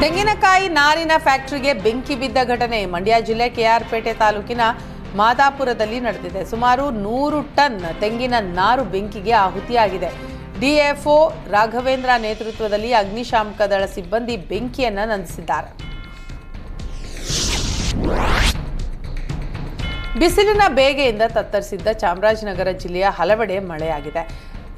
ತೆಂಗಿನಕಾಯಿ ನಾರಿನ ಫ್ಯಾಕ್ಟರಿಗೆ ಬೆಂಕಿ ಬಿದ್ದ ಘಟನೆ. ಮಂಡ್ಯ ಜಿಲ್ಲೆ ಕೆಆರ್ಪೇಟೆ ತಾಲೂಕಿನ ಮಾದಾಪುರದಲ್ಲಿ ನಡೆದಿದೆ. ಸುಮಾರು ನೂರು ಟನ್ ತೆಂಗಿನ ನಾರು ಬೆಂಕಿಗೆ ಆಹುತಿಯಾಗಿದೆ. ಡಿಎಫ್ಒ ರಾಘವೇಂದ್ರ ನೇತೃತ್ವದಲ್ಲಿ ಅಗ್ನಿಶಾಮಕ ದಳ ಸಿಬ್ಬಂದಿ ಬೆಂಕಿಯನ್ನು ನಂದಿಸಿದ್ದಾರೆ. ಬಿಸಿಲಿನ ಬೇಗೆಯಿಂದ ತತ್ತರಿಸಿದ್ದ ಚಾಮರಾಜನಗರ ಜಿಲ್ಲೆಯ ಹಲವೆಡೆ ಮಳೆಯಾಗಿದೆ.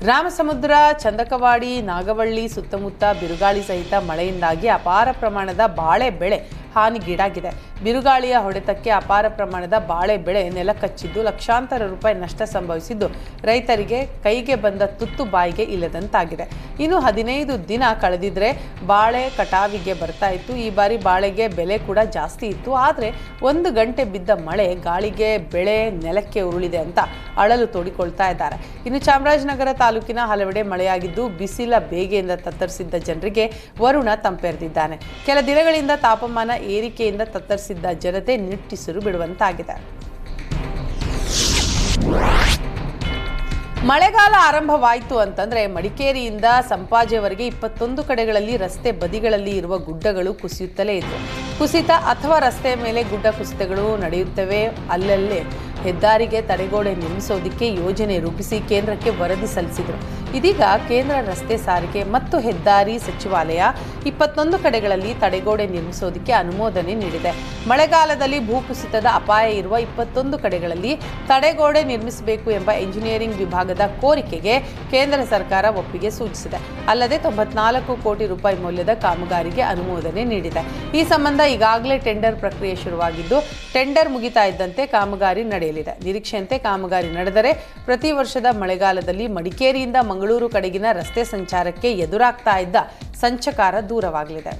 ರಾಮಸಮುದ್ರ ಚಂದಕವಾಡಿ ನಾಗವಳ್ಳಿ ಸುತ್ತಮುತ್ತ ಬಿರುಗಾಳಿ ಸಹಿತ ಮಳೆಯಿಂದಾಗಿ ಅಪಾರ ಪ್ರಮಾಣದ ಬಾಳೆ ಬೆಳೆ ಹಾನಿಗೀಡಾಗಿದೆ. ಬಿರುಗಾಳಿಯ ಹೊಡೆತಕ್ಕೆ ಅಪಾರ ಪ್ರಮಾಣದ ಬಾಳೆ ಬೆಳೆ ನೆಲಕಚ್ಚಿದ್ದು, ಲಕ್ಷಾಂತರ ರೂಪಾಯಿ ನಷ್ಟ ಸಂಭವಿಸಿದ್ದು. ರೈತರಿಗೆ ಕೈಗೆ ಬಂದ ತುತ್ತು ಬಾಯಿಗೆ ಇಲ್ಲದಂತಾಗಿದೆ. ಇನ್ನು ಹದಿನೈದು ದಿನ ಕಳೆದಿದ್ರೆ ಬಾಳೆ ಕಟಾವಿಗೆ ಬರ್ತಾ ಇತ್ತು. ಈ ಬಾರಿ ಬಾಳೆಗೆ ಬೆಲೆ ಕೂಡ ಜಾಸ್ತಿ ಇತ್ತು. ಆದರೆ ಒಂದು ಗಂಟೆ ಬಿದ್ದ ಮಳೆ ಗಾಳಿಗೆ ಬೆಳೆ ನೆಲಕ್ಕೆ ಉರುಳಿದೆ ಅಂತ ಅಳಲು ತೋಡಿಕೊಳ್ತಾ ಇದ್ದಾರೆ. ಇನ್ನು ಚಾಮರಾಜನಗರ ತಾಲೂಕಿನ ಹಲವೆಡೆ ಮಳೆಯಾಗಿದ್ದು, ಬಿಸಿಲ ಬೇಗೆಯಿಂದ ತತ್ತರಿಸಿದ್ದ ಜನರಿಗೆ ವರುಣ ತಂಪೆರೆದಿದ್ದಾನೆ. ಕೆಲ ದಿನಗಳಿಂದ ತಾಪಮಾನ ಏರಿಕೆಯಿಂದ ತತ್ತರಿಸಿದ್ದ ಜನತೆ ನಿಟ್ಟುಸಿರು ಬಿಡುವಂತಾಗಿದೆ. ಮಳೆಗಾಲ ಆರಂಭವಾಯಿತು ಅಂತಂದ್ರೆ ಮಡಿಕೇರಿಯಿಂದ ಸಂಪಾಜೆವರೆಗೆ ಇಪ್ಪತ್ತೊಂದು ಕಡೆಗಳಲ್ಲಿ ರಸ್ತೆ ಬದಿಗಳಲ್ಲಿ ಇರುವ ಗುಡ್ಡಗಳು ಕುಸಿಯುತ್ತಲೇ ಇದ್ವು. ಕುಸಿತ ಅಥವಾ ರಸ್ತೆಯ ಮೇಲೆ ಗುಡ್ಡ ಕುಸಿತಗಳು ನಡೆಯುತ್ತವೆ. ಅಲ್ಲಲ್ಲೇ ಹೆದ್ದಾರಿಗೆ ತಡೆಗೋಡೆ ನಿರ್ಮಿಸೋದಕ್ಕೆ ಯೋಜನೆ ರೂಪಿಸಿ ಕೇಂದ್ರಕ್ಕೆ ವರದಿ ಸಲ್ಲಿಸಿದರು. ಇದೀಗ ಕೇಂದ್ರ ರಸ್ತೆ ಸಾರಿಗೆ ಮತ್ತು ಹೆದ್ದಾರಿ ಸಚಿವಾಲಯ ಇಪ್ಪತ್ತೊಂದು ಕಡೆಗಳಲ್ಲಿ ತಡೆಗೋಡೆ ನಿರ್ಮಿಸೋದಕ್ಕೆ ಅನುಮೋದನೆ ನೀಡಿದೆ. ಮಳೆಗಾಲದಲ್ಲಿ ಭೂಕುಸಿತದ ಅಪಾಯ ಇರುವ ಇಪ್ಪತ್ತೊಂದು ಕಡೆಗಳಲ್ಲಿ ತಡೆಗೋಡೆ ನಿರ್ಮಿಸಬೇಕು ಎಂಬ ಎಂಜಿನಿಯರಿಂಗ್ ವಿಭಾಗದ ಕೋರಿಕೆಗೆ ಕೇಂದ್ರ ಸರ್ಕಾರ ಒಪ್ಪಿಗೆ ಸೂಚಿಸಿದೆ. ಅಲ್ಲದೆ ತೊಂಬತ್ನಾಲ್ಕು ಕೋಟಿ ರೂಪಾಯಿ ಮೌಲ್ಯದ ಕಾಮಗಾರಿಗೆ ಅನುಮೋದನೆ ನೀಡಿದೆ. ಈ ಸಂಬಂಧ ಈಗಾಗಲೇ ಟೆಂಡರ್ ಪ್ರಕ್ರಿಯೆ ಶುರುವಾಗಿದ್ದು, ಟೆಂಡರ್ ಮುಗಿತಾ ಇದ್ದಂತೆ ಕಾಮಗಾರಿ ನಡೆಯಲಿದೆ ನಿರೀಕ್ಷೆಯಂತೆ ಕಾಮಗಾರಿ ನಡೆದರೆ ಪ್ರತಿ ವರ್ಷದ ಮಳೆಗಾಲದಲ್ಲಿ ಮಡಿಕೇರಿಯಿಂದ ಮಂಗಳೂರು ಕಡೆಗಿನ ರಸ್ತೆ ಸಂಚಾರಕ್ಕೆ ಎದುರಾಗ್ತಾ ಇದ್ದ ಸಂಚಕಾರ ದೂರವಾಗಲಿದೆ.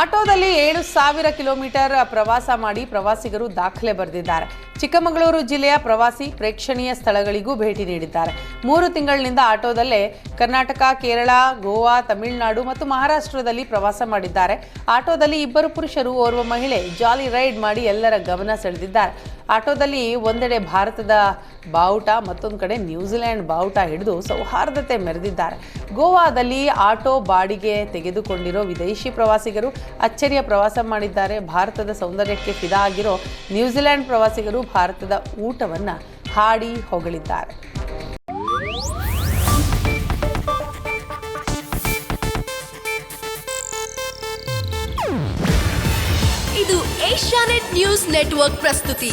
ಆಟೋದಲ್ಲಿ ಏಳು ಸಾವಿರ ಕಿಲೋಮೀಟರ್ ಪ್ರವಾಸ ಮಾಡಿ ಪ್ರವಾಸಿಗರು ದಾಖಲೆ ಬರೆದಿದ್ದಾರೆ. ಚಿಕ್ಕಮಗಳೂರು ಜಿಲ್ಲೆಯ ಪ್ರವಾಸಿ ಪ್ರೇಕ್ಷಣೀಯ ಸ್ಥಳಗಳಿಗೂ ಭೇಟಿ ನೀಡಿದ್ದಾರೆ. ಮೂರು ತಿಂಗಳಿನಿಂದ ಆಟೋದಲ್ಲೇ ಕರ್ನಾಟಕ, ಕೇರಳ, ಗೋವಾ, ತಮಿಳುನಾಡು ಮತ್ತು ಮಹಾರಾಷ್ಟ್ರದಲ್ಲಿ ಪ್ರವಾಸ ಮಾಡಿದ್ದಾರೆ. ಆಟೋದಲ್ಲಿ ಇಬ್ಬರು ಪುರುಷರು, ಓರ್ವ ಮಹಿಳೆ ಜಾಲಿ ರೈಡ್ ಮಾಡಿ ಎಲ್ಲರ ಗಮನ ಸೆಳೆದಿದ್ದಾರೆ. ಆಟೋದಲ್ಲಿ ಒಂದೆಡೆ ಭಾರತದ ಬಾವುಟ, ಮತ್ತೊಂದು ಕಡೆ ನ್ಯೂಜಿಲೆಂಡ್ ಬಾವುಟ ಹಿಡಿದು ಸೌಹಾರ್ದತೆ ಮೆರೆದಿದ್ದಾರೆ. ಗೋವಾದಲ್ಲಿ ಆಟೋ ಬಾಡಿಗೆ ತೆಗೆದುಕೊಂಡಿರೋ ವಿದೇಶಿ ಪ್ರವಾಸಿಗರು ಅಚ್ಚರಿಯ ಪ್ರವಾಸ ಮಾಡಿದ್ದಾರೆ. ಭಾರತದ ಸೌಂದರ್ಯಕ್ಕೆ ಫಿದಾ ಆಗಿರೋ ನ್ಯೂಜಿಲೆಂಡ್ ಪ್ರವಾಸಿಗರು ಭಾರತದ ಊಟವನ್ನು ಹಾಡಿ ಹೊಗಳಿದ್ದಾರೆ. ಇದು ಏಷ್ಯಾನೆಟ್ ನ್ಯೂಸ್ ನೆಟ್ವರ್ಕ್ ಪ್ರಸ್ತುತಿ.